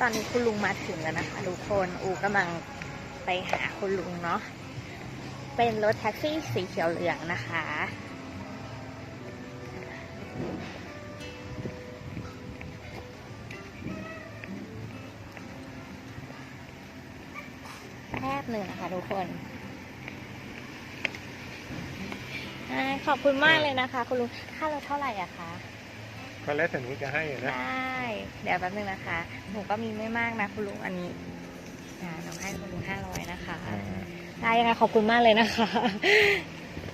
ตอนนี้คุณลุงมาถึงแล้วนะคะทุกคน อูกำลังไปหาคุณลุงเนาะ เป็นรถแท็กซี่สีเขียวเหลืองนะคะแป๊บหนึ่งนะคะทุกคน ขอบคุณมากเลยนะคะ คุณลุง ค่ารถเท่าไหร่อะคะ ก็แล้วแต่หนูจะให้อะนะ ได้เดี๋ยวแป๊บนึงนะคะหนูก็มีไม่มากนะคุณลุงอันนี้อ่าหนูให้คุณลุงห้าร้อยนะคะได้ยังไงขอบคุณมากเลยนะคะ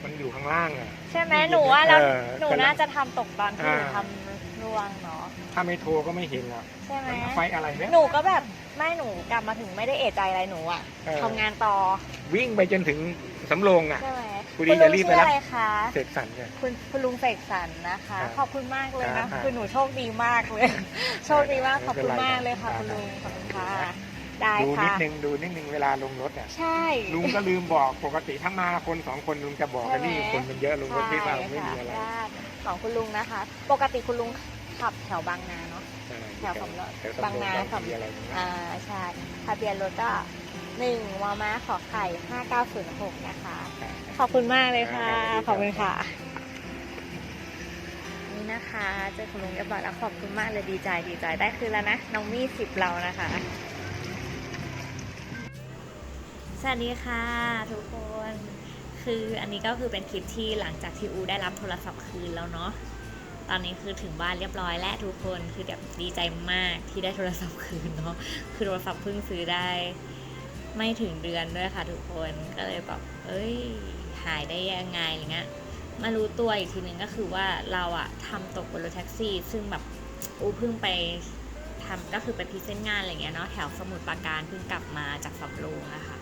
มันอยู่ข้างล่างอะ ใช่ไหมหนูว่าแล้วเออ หนูน่าจะทำตกตอนที่หนูอ่าทำร่วงเนาะถ้าไม่โทรก็ไม่เห็นหรอกใช่ไหมไฟอะไรเนี่ย หนูก็แบบไม่หนูกลับมาถึงไม่ได้เอะใจอะไรหนูอะเออ ทำงานต่อวิ่งไปจนถึงสำโรงอะ ใช่ไหม คุณดีคุณลุจะงรีบไปชื่อรับอะไรคะ เสกสรรเนี่ย คุณคุณลุงเสกสรรนะคะ ครับขอบคุณมากเลยครันะบครับคือหนูโชคดีมากเลย โชคดีมากขอบคุณมากเลยค่ะไม่คุณเป็นไรลุงขอบคุณค่ะครับ ได้ดูนิค่ะดนึงดูนิดนึงเวลาลงรถเนี่ยใช่ ลุงก็ลืมบอกปกติถ้ามาคนสองคนลุงจะบอกกันนี่ใช่ไหมคนมันเยอะลุงก็คิดว่าไม่ใช่มีอะไรค่ะของคุณลุงนะคะ ปกติคุณลุงขับแถวบางนาเนาะใช่แถวสำโรงแถวสำโรงบางนา ก็สำมีอะไรอย่างเงี้ยอ่าใช่ทะเบียนรถก็ หนึ่งวอม้าขอไข่ห้าเก้าศูนย์หกนะคะ ขอบคุณมากเลยค่ะ ขอบคุณค่ะ นี่นะคะเจอคุณลุงเรียบร้อยแล้วขอบคุณมากเลยดีใจดีใจได้คืนแล้วนะ น้องมี่สิบเรานะคะ สวัสดีค่ะทุกคน คืออันนี้ก็คือเป็นคลิปที่หลังจากที่อูได้รับโทรศัพท์คืนแล้วเนาะตอนนี้คือถึงบ้านเรียบร้อยแล้วทุกคนคือแบบดีใจมากที่ได้โทรศัพท์คืนเนาะคือโทรศัพท์เพิ่งซื้อได้ ไม่ถึงเดือนด้วยค่ะทุกคนก็เลยแบบเอ้ยหายได้ยังไงอะไรเงี้ยมารู้ตัวอีกทีนึงก็คือว่าเราอะทำตกบนรถแท็กซี่ ซึ่งแบบอูเพิ่งไปทำก็คือไปพรีเซนงานอะไรเงี้ยเนาะแถวสมุทรปราการเพิ่งกลับมาจากสำโรงอะค่ะ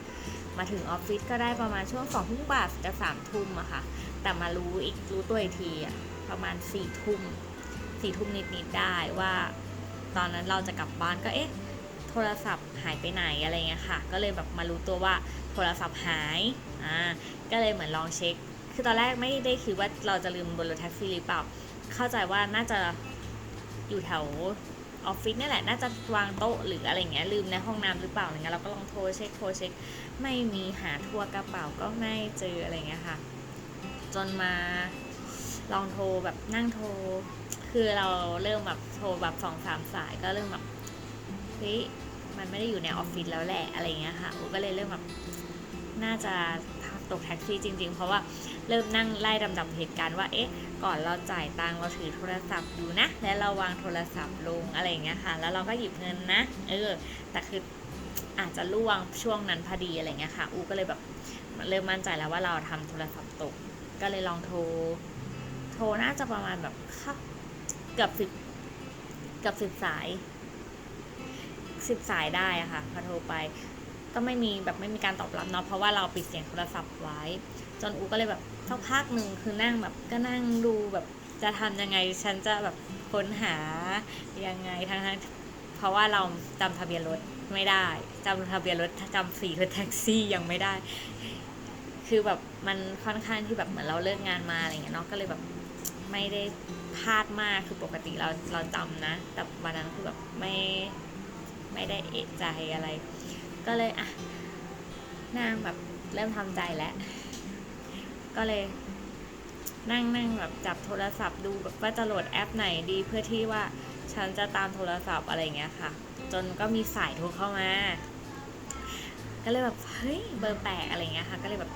มาถึงออฟฟิศก็ได้ประมาณช่วงสองทุ่มกว่าจะสามทุ่มอะค่ะ แต่มารู้อีกรู้ตัวอีกทีอะประมาณสี่ทุ่มสี่ทุ่มนิดๆได้ว่า ตอนนั้นเราจะกลับบ้านก็เอ๊ะ โทรศัพท์หายไปไหนอะไรเงี้ยค่ะ ก็เลยแบบมารู้ตัวว่าโทรศัพท์หายอ่าก็เลยเหมือนลองเช็ค คือตอนแรกไม่ได้คิดว่าเราจะลืมบนรถแท็กซี่หรือเปล่า เข้าใจว่าน่าจะอยู่แถวออฟฟิศนี่แหละ น่าจะวางโต๊ะหรืออะไรเงี้ยลืมในห้องน้ำหรือเปล่าอะไรเงี้ยเราก็ลองโทรเช็คโทรเช็ค ไม่มีหาทั่วกระเป๋าก็ไม่เจออะไรเงี้ยค่ะ จนมาลองโทรแบบนั่งโทร คือเราเริ่มแบบโทรแบบสองสามสายก็เริ่มแบบเฮ้ย มันไม่ได้อยู่ในออฟฟิศแล้วแหละอะไรเงี้ยค่ะอูก็เลยเริ่มแบบน่าจะตกแท็กซี่จริง ๆ เพราะว่าเริ่มนั่งไล่ดำๆเหตุการณ์ว่าเอ๊ะก่อนเราจ่ายตังเราถือโทรศัพท์อยู่นะ แล้วเราวางโทรศัพท์ลงอะไรเงี้ยค่ะ แล้วเราก็หยิบเงินนะเออแต่คืออาจจะล่วงช่วงนั้นพอดีอะไรเงี้ยค่ะ อูก็เลยแบบเริ่มมั่นใจแล้วว่าเราทำโทรศัพท์ตก ก็เลยลองโทร โทรน่าจะประมาณแบบเกือบสิบเกือบสิบสาย สิบสายได้อะค่ะพอโทรไป ก็ไม่มีแบบไม่มีการตอบรับเนาะเพราะว่าเราปิดเสียงโทรศัพท์ไว้ จนอูก็เลยแบบสักพักหนึ่งคือนั่งแบบก็นั่งดูแบบจะทำยังไงฉันจะแบบค้นหายังไงทั้งทั้งเพราะว่าเราจำทะเบียนรถไม่ได้จำทะเบียนรถจำสีรถแท็กซี่ยังไม่ได้ คือแบบมันค่อนข้างที่แบบเหมือนเราเลิกงานมาอะไรเงี้ยเนาะก็เลยแบบไม่ได้พลาดมากคือปกติเราเราจำนะ แต่วันนั้นคือแบบไม่ ไม่ได้เอะใจอะไร ก็เลยอะนั่งแบบเริ่มทำใจแล้ว ก็เลย นั่งนั่งแบบจับโทรศัพท์ดูแบบว่าจะโหลดแอปไหนดีเพื่อที่ว่าฉันจะตามโทรศัพท์อะไรเงี้ยค่ะ จนก็มีสายโทรเข้ามา ก็เลยแบบเฮ้ยเบอร์แปลกอะไรเงี้ยค่ะ ก็เลยแบบ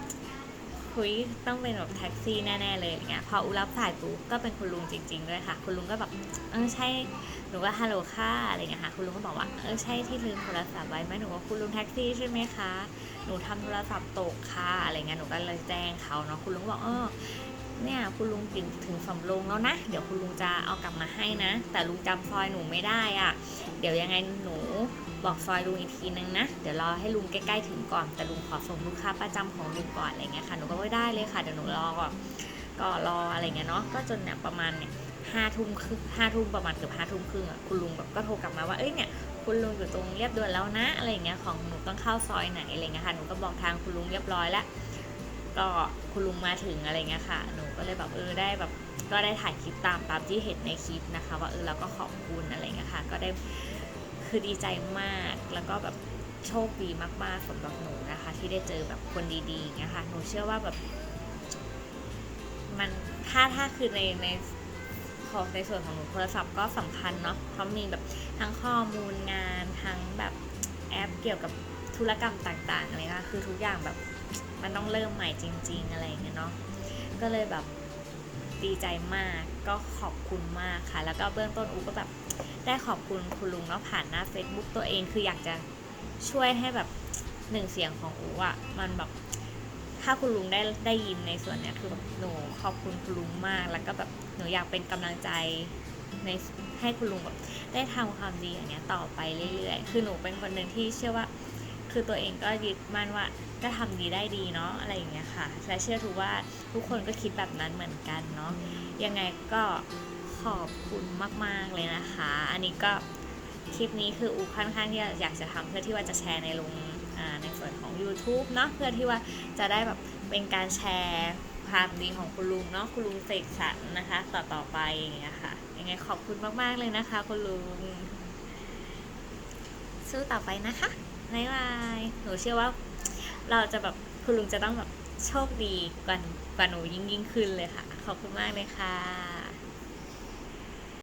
คุยต้องเป็นแบบแท็กซี่แน่ๆเลยอย่างเงี้ยพออุรับสายปุ๊บก็เป็นคุณลุงจริง ๆ ด้วยค่ะ คุณลุงก็แบบเออใช่หนูก็ฮัลโหลค่ะอะไรเงี้ยค่ะคุณลุงก็บอกว่าเออใช่ที่ลืมโทรศัพท์ไว้ไหมหนูว่าคุณลุงแท็กซี่ใช่ไหมคะหนูทำโทรศัพท์ตกค่ะอะไรเงี้ยหนูก็เลยแจ้งเขาเนาะคุณลุงบอกเออเนี่ยคุณลุงถึงถึงสำโรงแล้วนะ เดี๋ยวคุณลุงจะเอากลับมาให้นะ แต่ลุงจำซอยหนูไม่ได้อะ่ะ เดี๋ยวยังไงหนู บอกซอยลุงอีกทีนึงนะ เดี๋ยวรอให้ลุงใกล้ๆถึงก่อน แต่ลุงขอส่งลูกค้าประจำของลุงก่อนอะไรเงี้ยค่ะ หนูก็ไม่ได้เลยค่ะ เดี๋ยวหนูรอก่อน ก็รออะไรเงี้ยเนาะ ก็จนเนี่ยประมาณเนี่ยห้าทุ่มครึ่งห้าทุ่มประมาณเกือบห้าทุ่มครึ่งอะ คุณลุงแบบก็โทรกลับมาว่า เอ้ยเนี่ยคุณลุงอยู่ตรงเรียบด่วนแล้วนะ อะไรเงี้ย ของหนูต้องเข้าซอยไหนอะไรเงี้ยค่ะ หนูก็บอกทางคุณลุงเรียบร้อยแล้ว ก็คุณลุงมาถึงอะไรเงี้ยค่ะ หนูก็เลยแบบเออได้แบบก็ได้ถ่ายคลิปตามตามที่เห็นในคลิปนะคะ ว่าเออเราก็ขอบคุณอะไรเงี้ยค่ะ ก็ได้ คือดีใจมากแล้วก็แบบโชคดีมากๆสำหรับหนูนะคะ ที่ได้เจอแบบคนดีๆอย่างเงี้ยค่ะหนูเชื่อว่าแบบ มันถ้าถ้าคือในในของในส่วนของหนูโทรศัพท์ก็สำคัญเนาะเพราะมีแบบทั้งข้อมูลงานทั้งแบบแอปเกี่ยวกับธุรกรรมต่างๆอะไรนะคือทุกอย่างแบบมันต้องเริ่มใหม่จริง ๆ อะไรอย่างเงี้ยเนาะก็เลยแบบดีใจมากก็ขอบคุณมากค่ะ แล้วก็เบื้องต้นอูก็แบบ ได้ขอบคุณคุณลุงเนาะผ่านหน้า Facebook ตัวเองคืออยากจะช่วยให้แบบหนึ่งเสียงของอูอะมันแบบถ้าคุณลุงได้ได้ยินในส่วนเนี้ยคือแบบหนูขอบคุณคุณลุงมาก แล้วก็แบบหนูอยากเป็นกำลังใจในให้คุณลุงแบบได้ทำความดีอย่างเงี้ยต่อไปเรื่อยๆ คือหนูเป็นคนหนึ่งที่เชื่อว่า คือตัวเองก็ยึดมั่นว่าก็ทำดีได้ดีเนาะอะไรอย่างเงี้ยค่ะและเชื่อทุกว่าทุกคนก็คิดแบบนั้นเหมือนกันเนาะยังไงก็ ขอบคุณมาก ๆ เลยนะคะ อันนี้ก็คลิปนี้คืออูค่อนข้างที่อยากจะทำเพื่อที่ว่าจะแชร์ในลงในส่วนของ YouTube เนาะเพื่อที่ว่าจะได้แบบเป็นการแชร์ความดีของคุณลุงเนาะคุณลุงเสกสรรนะคะ ต่อต่อไปอย่างเงี้ยค่ะยังไงขอบคุณมาก ๆ เลยนะคะ คุณลุง สู้ต่อไปนะคะบ๊ายบายหนูเชื่อว่าเราจะแบบคุณลุงจะต้องแบบโชคดีกว่า กว่าหนูยิ่งยิ่งขึ้นเลยค่ะ ขอบคุณมากเลยค่ะ